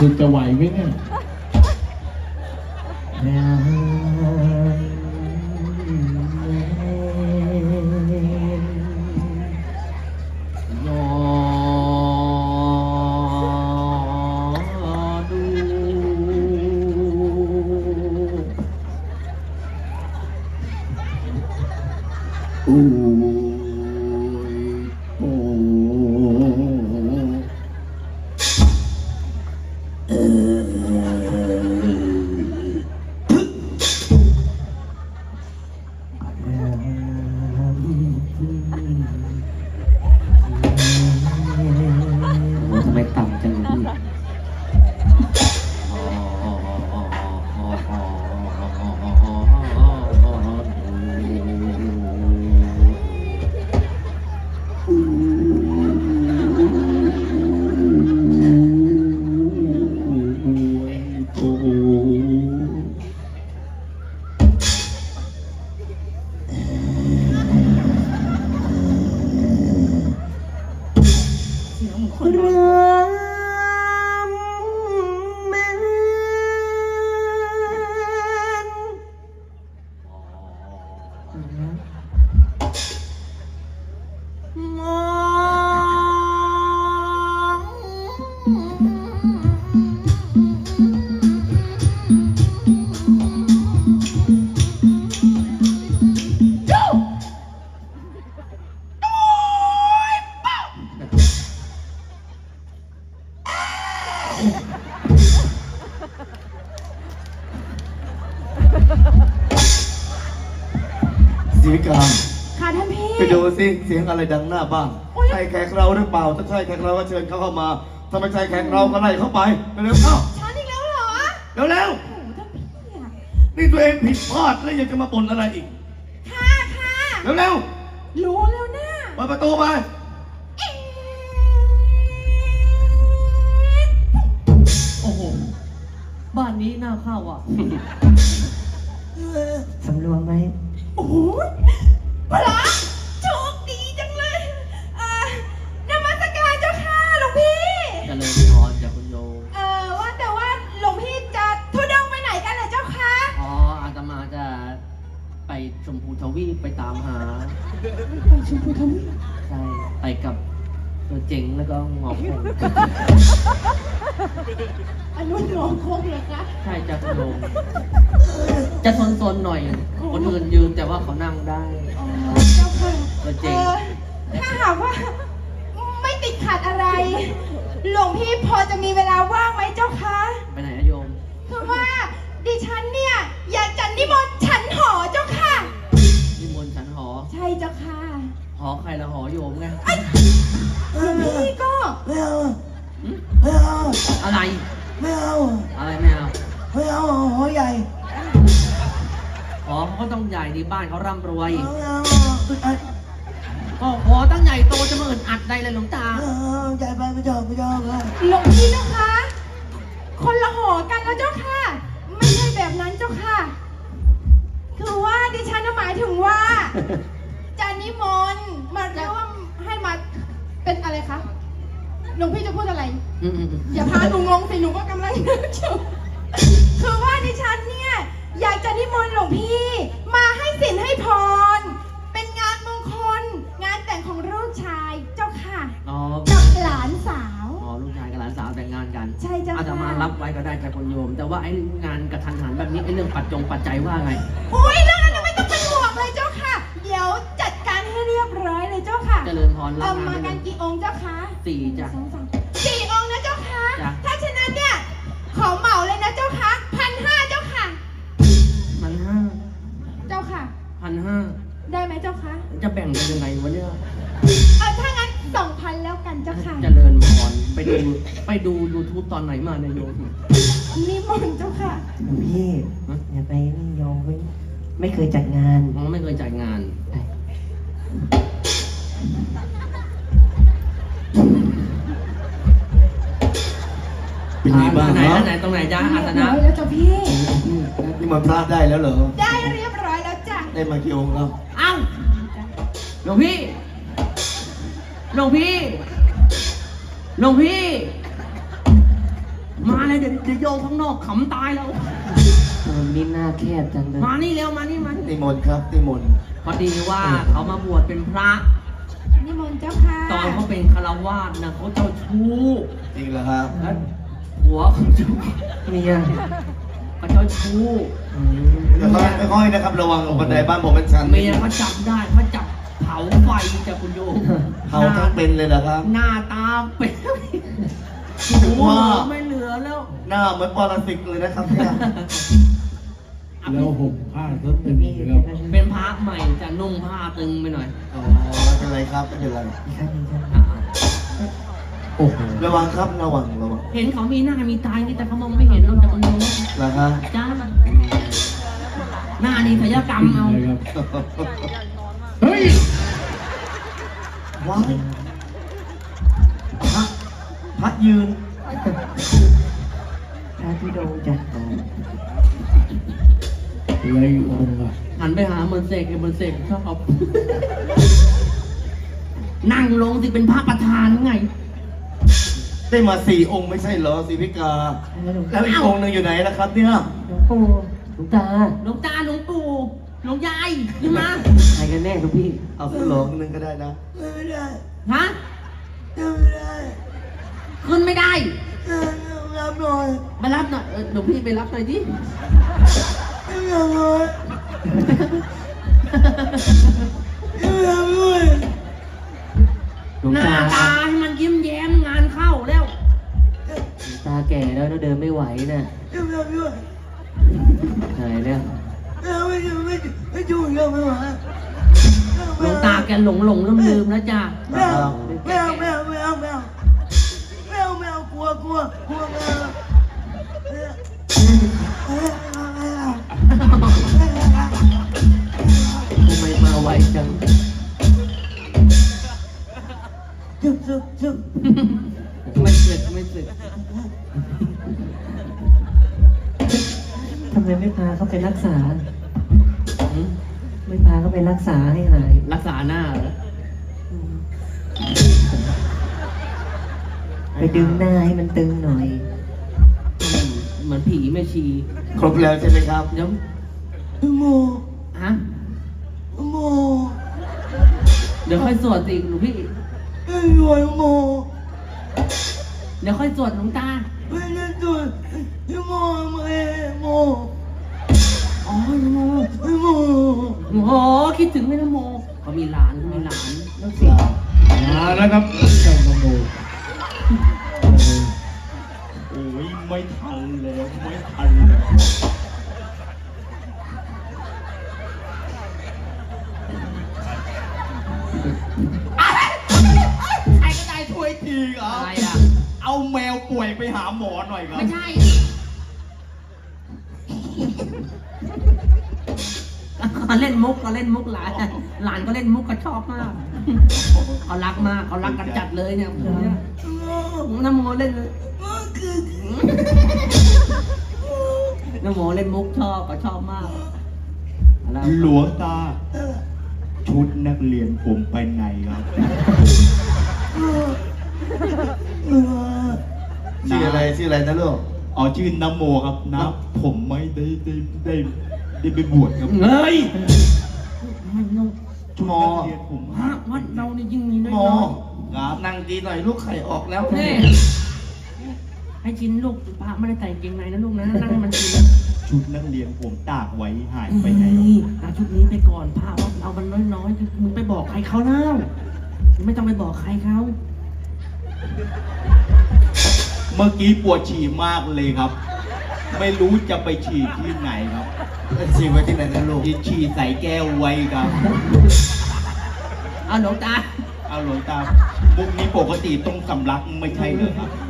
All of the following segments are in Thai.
คุณจะไหวไหมเนี่ย สียงกลางค่ะท่านพี่ ไปดูสิเสียงอะไรดังหน้าบ้านใช่แขกเราหรือเปล่าถ้าใช่แขกเราก็เชิญเขาเข้ามาถ้าไม่ใช่แขกเราก็ไล่เข้าไปเร็วๆเข้าฉันอีกแล้วเหรอเร็วโอ้โหท่านพี่อะๆนี่ตัวเองผิดพลาดแล้วยังจะมาบ่นอะไรอีกค่ะค่ะเร็วรู้แล้วนะๆเปิดประตูไปเอ๊ะโอ้โห บ้านนี้น่าเข้าอะ สำรวมไหม โอ้ย คือว่าดิฉันเนี่ยอยากจะนิมนต์ฉันหอเจ้าค่ะ นิมนต์ฉันหอ ใช่เจ้าค่ะ หอใครละหอโยมไงหลวงพี่ก็ ไม่เอาหึไม่เอาอะไร ไม่เอาอะไรไม่เอาไม่เอาหอใหญ่หอเขาก็ต้องใหญ่ดีบ้านเขาร่ำรวย ไม่เอาอึดอัดก็หอตั้งใหญ่โตจะมาอึดอัดได้เลยหลวงตาเออใหญ่ไปไม่ชอบไม่ชอบเลยหลวงพี่เจ้าค่ะ คนละหอกันแล้วเจ้าค่ะ ไม่ใช่แบบนั้นเจ้าค่ะ คือว่าดิฉันน่ะหมายถึงว่า จะนิมนต์มาร่วมให้มาเป็นอะไรคะหลวงพี่จะพูดอะไร อืมอืมอืมอย่าพาหนูงงสิหนูก็กำลังนึกอยู่คือว่าดิฉันเนี่ย อยากจะนิมนต์หลวงพี่ มาให้สินให้พร งงานกันใช่เจ้าอาตมาค่ะรับไว้ก็ได้จากคนโยม แต่ว่าไอ้งานกระทันหันแบบนี้ไอ้เรื่องปัจจงปัจจัยว่าไงโอ้ยเรื่องนั้นนะไม่ต้องเป็นห่วงเลยเจ้าค่ะ เดี๋ยวจัดการให้เรียบร้อยเลยเจ้าค่ะ เจริญพรรัเอาบงามานได้กันเลยกี่องค์เจ้าคะสี่จ้ะสองสามสี่องค์นะเจ้าค่ะจ้ะถ้าฉะนั้น ดูยูทูบตอนไหนมาเนี่ยโยมนิมนต์เจ้าค่ะ หลวงพี่ฮะอย่าไปนี่โยมไม่ไม่เคยจัดงานอ๋อไม่เคยจ่ายงาน เป็นไงบ้างไหนครัไหนตรงไหนจ้าอาสนะเรียบร้อยแล้วจ้ะพี่ นี่มันพระได้แล้วเหรอ ได้เรียบร้อยแล้วจ้ะได้มากี่องค์แล้วเอ้าหลวงพี่ หลวงพี่ หลวงพี่มา เลยเดี๋ยวเดี๋ยวโยงข้างนอกขำตายแล้ว เออมีหน้าแคบจังเลย มานี่เร็วมานี่มานี่นิมนต์ครับนิมนต์พอดีว่าเขามาบวชเป็นพระ นิมนต์เจ้าค่ะตอนเขาเป็นคารวาสนะเขาเจ้าชู้จริงเหรอครับแล้วหัวเขาเจ้าเมียเขาเจ้าชู้อืมไม่ค่อยนะครับระวังบันไดบ้านผมเป็นชั้นเมียเขาจับได้เขาจับเผาไฟจากคุณโยมเผาทั้งเป็นเลยเหรอครับ หน้าตาเป็นถึงว่าไม่เหลือ แล้ว หน้าเหมือนปรสิตเลยนะครับเนี่ยแล้วห่มผ้าซะตึงเลยครับเป็นพระใหม่จะนุ่งผ้าตึงไปหน่อยอ๋อไม่เป็นไรครับไม่เป็นไรอีกครั้งหนึ่งครับอะโอ้โหระวังครับระวังระวังเห็นเขามีหน้ามีตาอย่างนี้แต่เขามองไม่เห็นเราจะมันรู้นะฮะจ้าหน้านี่ศัลยกรรมเอาเลยครับเฮ้ยว้ายพระพระยืน พระธุดงค์จ้ะอะไรองค์อะหันไปหาเหมือนเสกเหมือนเสกชอบนั่งลงสิเป็นพระประธานหรือไง ได้มาสี่องค์ไม่ใช่เหรอสีพิกาแล้วหลวงแล้วอีกองค์หนึ่งอยู่ไหนนะครับเนี่ยหลวงปู่หลวงตาหลวงตาหลวงปู่หลวงยายนี่มาใครกันแน่หลวงพี่ เอาสักหลองหนึ่งก็ได้นะไม่ได้ฮะไม่ได้ขึ้นไม่ได้ รับหน่อยไปรับหน่อยเออหลวงพี่ไปรับหน่อยดิไม่รับหน่อยไม่รับหน่อยหลวงหน้าตาตาให้มันยิ้มแย้มงานเข้าแล้วตาแก่แล้วนะเดินไม่ไหวน่ะหายแล้วหลวงตาแกหลงหลงลืมลืมๆแล้วจ้านะครับไม่เอาไม่เอาไม่เอาไม่เอา ลัวกลัวกลัวมาทำไมมาไวจังจุบจุบจุบไม่เสึกไม่เสึกทำไมไม่พาเขาไปรักษา ไม่พาเขาไปรักษาให้หาย รักษาหน้าเหรอ ไปดึงหน้าให้มันตึงหน่อย เหมือนผีแม่ชีครบแล้วใช่ไหมครับเดี๋ยวโมฮะโมเดี๋ยวค่อยสวดสิหลวงพี่ไอ้หน่วยโมเดี๋ยวค่อยสวดหลวงตาไม่ได้ตัวโมโมโมอ๋อนะโมโมโอ้โหคิดถึงแม่นะโมเขามีหลานเขามีหลานแล้วสิ มาแล้วครับเจ้าโมโม ไม่ทันแล้วไม่ทันแล้วใครก็ได้ช่วยทีครัอะบไรอะ เอาแมวป่วยไปหาหมอหน่อยครับไม่ใช่ เขาเล่นมุกเขาเล่นมุกหลานหลานก็เล่นมุกก็ชอบมากเขารักมากเขารักกันจัดเลยเนี่ยคู่เนี้ยน้ำโมเล่น น้ำโมเล่นมุกชอบก็ชอบมากแล้วหลวงตา ชุดนักเรียนผมไปไหนครับชื่ออะไรชื่ออะไรนะลูกอ๋อชื่อนโมครับนะผมไม่ได้ได้ได้ได้ไปบวชครับเฮ้ยชุดหมอนักเรียนผมพระวัดเรานี่ยิ่งมีน้หมออยครับนั่งดีหน่อยลูกไข่ออกแล้วๆนี่ ให้ชินลูกพระไม่ได้ใส่กางเกงในนะลูกนะนั่งให้มันชินชุดนักเรียนผมตากไว้หายไปไหนนี่เอาชุดนี้ไปก่อนพระว่าเอามันน้อยๆมึงไปบอกใครเขาเล่าไม่ต้องไปบอกใครเขาเมื่อกี้ปวดฉี่มากเลยครับ ไม่รู้จะไปฉี่ที่ไหนครับฉีไว้ที่ไหนนะลูกที่ฉี่ใส่แก้วไว้ครับเอาหลวงตาเอาหลวงตามุกนี้ปกติต้องสำลักไม่ใช่เหรอครับแต่เขา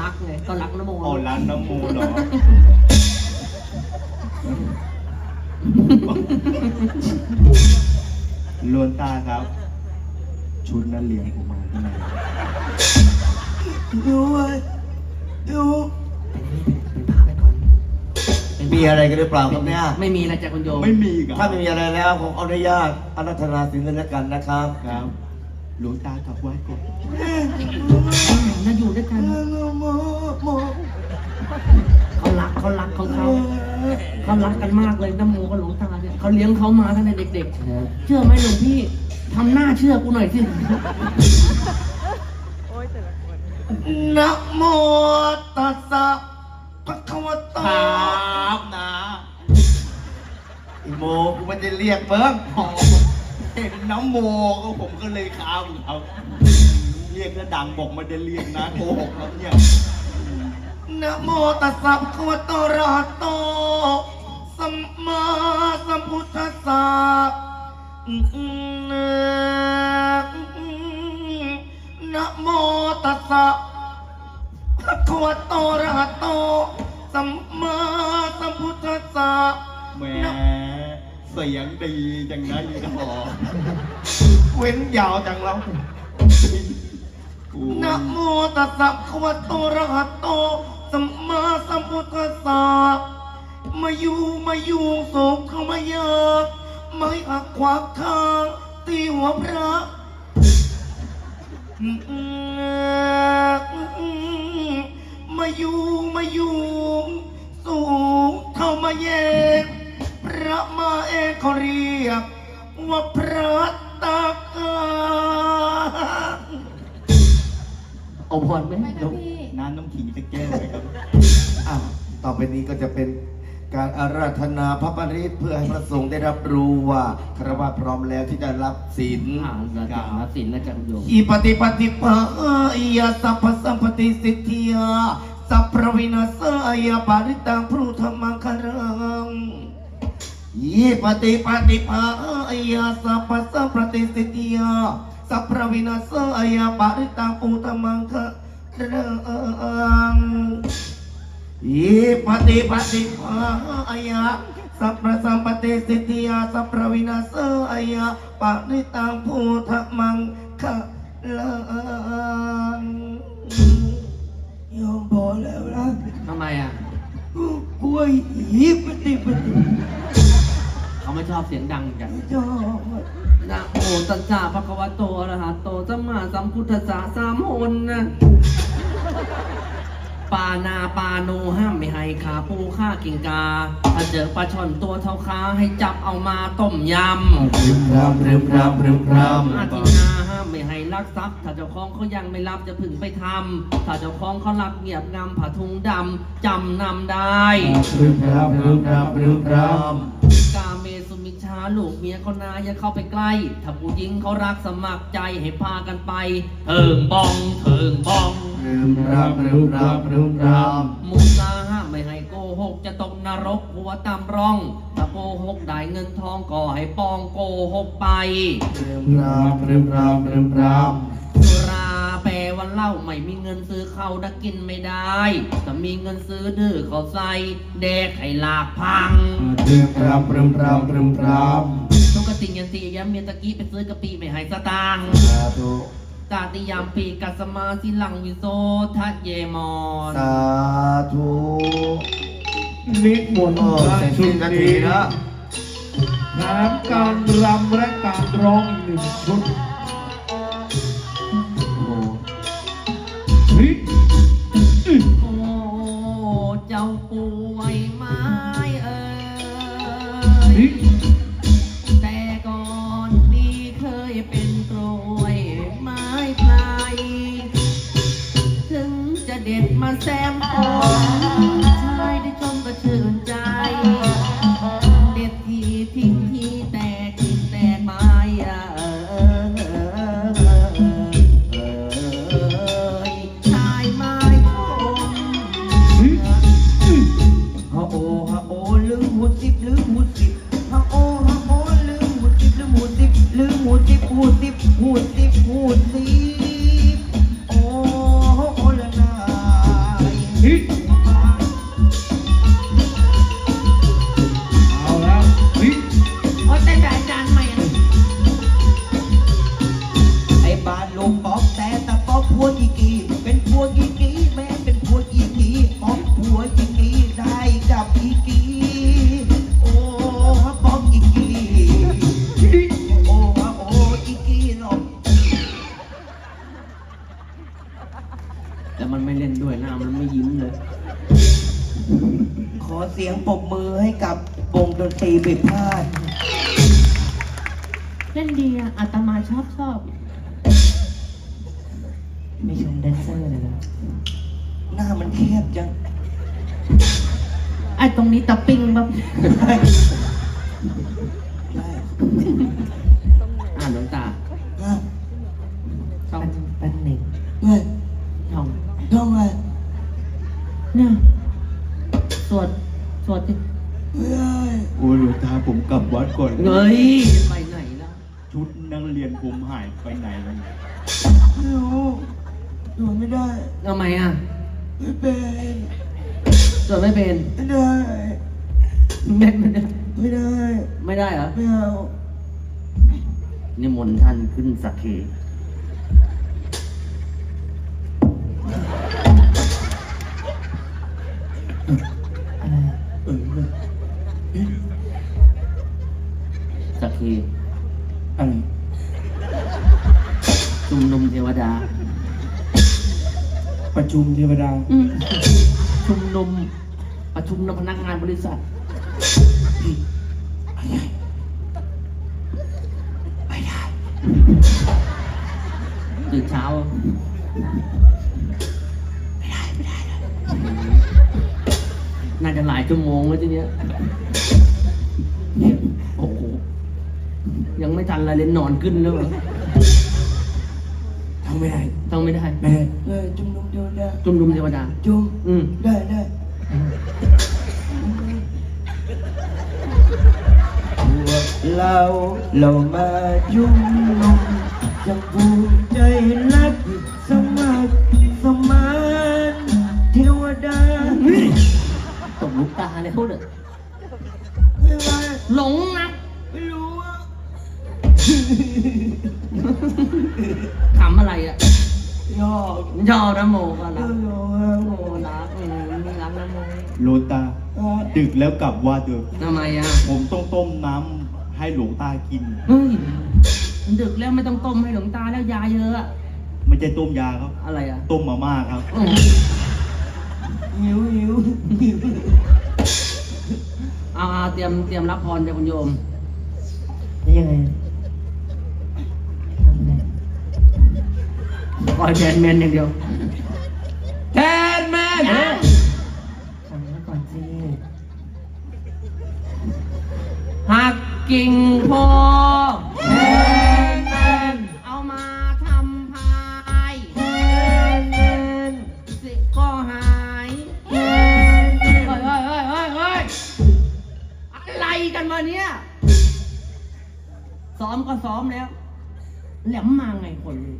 รักไงเขารักนะโมอ๋อร้านน้ำมูเหรอหลวงตาครับ ชุดนักเรียนผมมาที่ไหนดูดูเป็นพระไปก่อนมีอะไรกันหรือเปล่าครับเนี่ย ไม่มีอะไรจากคุณโยมไม่มีครับ ถ้าไม่มีอะไรแล้วผมเอาอนุญาตอารัธนาสิ่งนั้นแล้วกันนะครับ ครับ หลวงตากลับวัดก่อนไนะอยู่ด้วยกันโมโมเขารักเขารักของเขาเขารักกันมากเลยน้ำโมกับหลวงตาเนี่ยเขาเลี้ยงเขามาตั้งแต่เด็ก ๆ เชื่อไหมหลวงพี่ทำหน้าเชื่อกูหน่อยสินะโมตัสสะภะคะวะโตครับนะอีโมกูไม่ได้เรียกเบิ้งอ๋อเห็นน้ำโมก็ผมก็เลยครับครับ เรียกแล้วดังบอกไมาได้เรียกนะโกหกครับเนี่ยนะโมตัสสะภะคะวะโตอะระหะโต สัมมาสัมพุทธัสสะนะโมตัสสะภะคะวะโตอะระหะโต สัมมาสัมพุทธัสสะแหมเสียงดีจังนะยีดอเว้นยาวจังเรากู นะโมตัสสะภะคะวะโตอะระหะโตสัมมาสัมพุทธัสสะมายูมายู่โศกเข้ามายากไม่หักขวางทางตีหัวพระมายูมายู่สูงเข้ามาแยกพระมาเองเขาเรียกว่าพระตากา เอาพรไหมไปนะพี่ น้ำน้ำขิงจะแก้วไหมครับ อะต่อไปนี้ก็จะเป็นการอาราธนาพระปริตเพื่อให้พระสงฆ์ได้รับรู้ว่าคารวะพร้อมแล้วที่จะรับศีล อ่านอาจารย์สินนะจ๊ะคุณโยมอีปฏิปฏิปายาสัพพสัมปติสิทธิยาสัพพะวินาศายาปาริตังพรุธรรมังคารังอีปฏิปฏิปายาสัพพสัมปติสิทธิยา สัพพวินาศายาปาริตังพรุธรรมังคารังอิปฏิปฏิภาอยะสัพพะสัมปติสิทธิยาสัพพวินาศายะปะริตังพุทธมังคะลังยอมพอแล้วนะทำไมอะกล้วยอิปฏิปฏิเขาไม่ชอบเสียงดังกันจอม นะโมตัสสะภะคะวะโตอะระหะโตสัมมาสัมพุทธัสสะสามหนนะปานาปาโนห้ามไม่ให้ขาปูฆ่ากิ่งกา ถ้าเจอปลาช่อนตัวเท่าขาให้จับเอามาต้มยำริมรำริมรำริมรอาทินาห้ามไม่ให้ลักทรัพย์ ถ้าเจ้าของเขายังไม่รับจะพึงไปทำถ้าเจ้าของเขารักเงียบงำผ้าทุงดำจำนำได้ำริมรำริมรำริมรกาเมสุมิชชาลูกเมียเขานาอย่าเข้าไปใกล้ ถ้าผู้หญิงเขารักสมัครใจให้พากันไป เถิงบองเถิงบองำริมรำริมรำริมรมุสาห้ามไม่ให้โกหกจะตกนรกหัวตามร่องถ้าโกหกได้เงินทองก็ให้ปองโกหกไปำริมรำริมรำริมรสุราแปล ว่าเหล้าไม่มีเงินซื้อเขาดักกินไม่ได้ถ้ามีเงินซื้อดื้อเขาใส่แดกให้ลากพังำริมรำริมรำริมรทุกติยันติยามเมียตะกี้ไปซื้อกะปิไม่ให้สตางค์สาธุตาติยามปีกัสมาสิลังวิโสทะเยมอนสาธุนิมนต์พระเสร็จชุสิ้ดนนาทีนี้แล้วแถมการรำและการร้องอีกหนึ่งชุด ลืมหู แต่มันไม่เล่นด้วยหน้ามันไม่ยิ้มเลย ขอเสียงปรบมือให้กับวงดนตรีบิดพลาดเล่นดีอะอาตมาชอบชอบ ไม่ชมแดนเซอร์เลยนะหน้ามันแคบจัง ไอ้ตรงนี้ตะปิงแบบได้อ่านหลวงตา สวดดิเฮ้ยโอ้ยหลวงตาผมกลับวัดก่อนเฮ้ยไปไหนแล้วชุดนักเรียนผมหายไปไหนแล้วไม่รู้สวดไม่ได้ทำไมอะไม่เป็นสวดไม่เป็นไม่ได้เม็ดไม่ได้ไม่ได้ไม่ได้เหรอไม่เอานิมนต์ท่านขึ้นสักที เออสักทีอะไรชุมนุมเทวดา ประชุมเทวดาอืมชุมนุมประชุมนพนักงานบริษัทตื่นเช้า น่าจะหลายชั่วโมงแล้วทีเนี้ยโอ้โหยังไม่ทันอะไรเลยนอนขึ้นแล้วเหรอทำไม่ได้ต้องไม่ได้ไม่ได้เออจุ่มนุมเทวดาชุมนุมเทวดา จุ่มอืมได้ได้พวกเราเรามาจุ่มนุมยังภูมิใจ ตกลูกตาเลยเขาเลยไม่ว่าหลงนะไม่รู้ว่าขำอะไรอะยอกยอนะโมก็เอรักอโมรักอืมมีรักนะโมหลวงตาดึกแล้วกลับว่าเถอะทำไมอะผมต้องต้มน้ำให้หลวงตากิน เฮ้ยมันดึกแล้วไม่ต้องต้มให้หลวงตาแล้วยาเยอะอะไม่ใช่ต้มยาครับ อะไรอะ ต้มมาม่าครับอืมหิวหิว เอาเอาเตรียมเตรียมรับพรจากคุณโยม นี่ยังไงคอยแทนแมนอย่างเดียว แทนแมนยังทำแล้วก่อนสิหักกิ่งโพ กันวะเนี่ย ซ้อมก็ซ้อมแล้ว แหลมมาไงคนนี้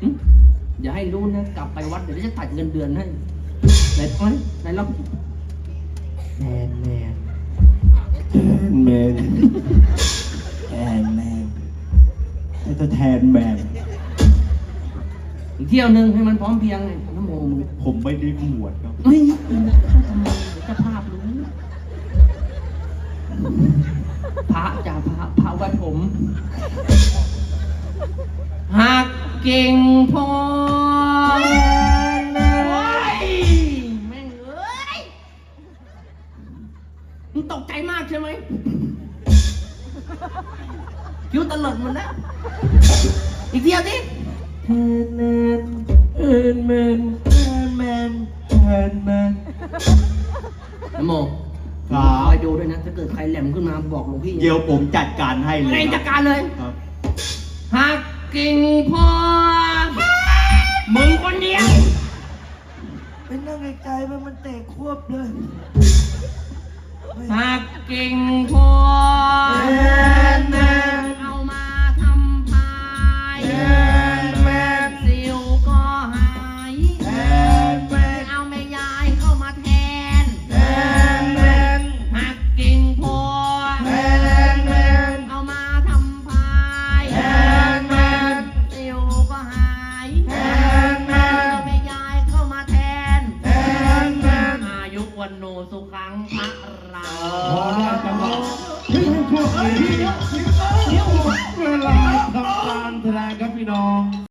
หึอย่าให้รู้นะ กลับไปวัดเดี๋ยวจะตัดเงินเดือนให้ไหนไหนไหนลองแทนแมนแทนแมนแทนแมนให้ตัวแทนแมนอีกเที่ยวหนึ่งให้มันพร้อมเพรียงไงน้ำโมมึงผมไม่ได้บวชครับ เฮ้ยเข้าทำไมเดี๋ยวเจะภาพรู้ พระจ่าพระพระวัดผมหักเก่งโพแม่งเอ้ยมึงตกใจมากใช่ไหมคิ้วตลดหมดแล้ว อีกเที่ยวดิแทนแมนแทนแมนแทนแมนแทนแมนนโม ครับคอยดูด้วยนะ ถ้าเกิดใครแหลมขึ้นมาบอกหลวงพี่เดี๋ยวผมจัดการให้เลยเองคจัรัดบการเลยครับ หักกิ่งพอมึงคนเดียวเป็นนั่งไกลๆมันมันเตะควบเลย หักกิ่งพอ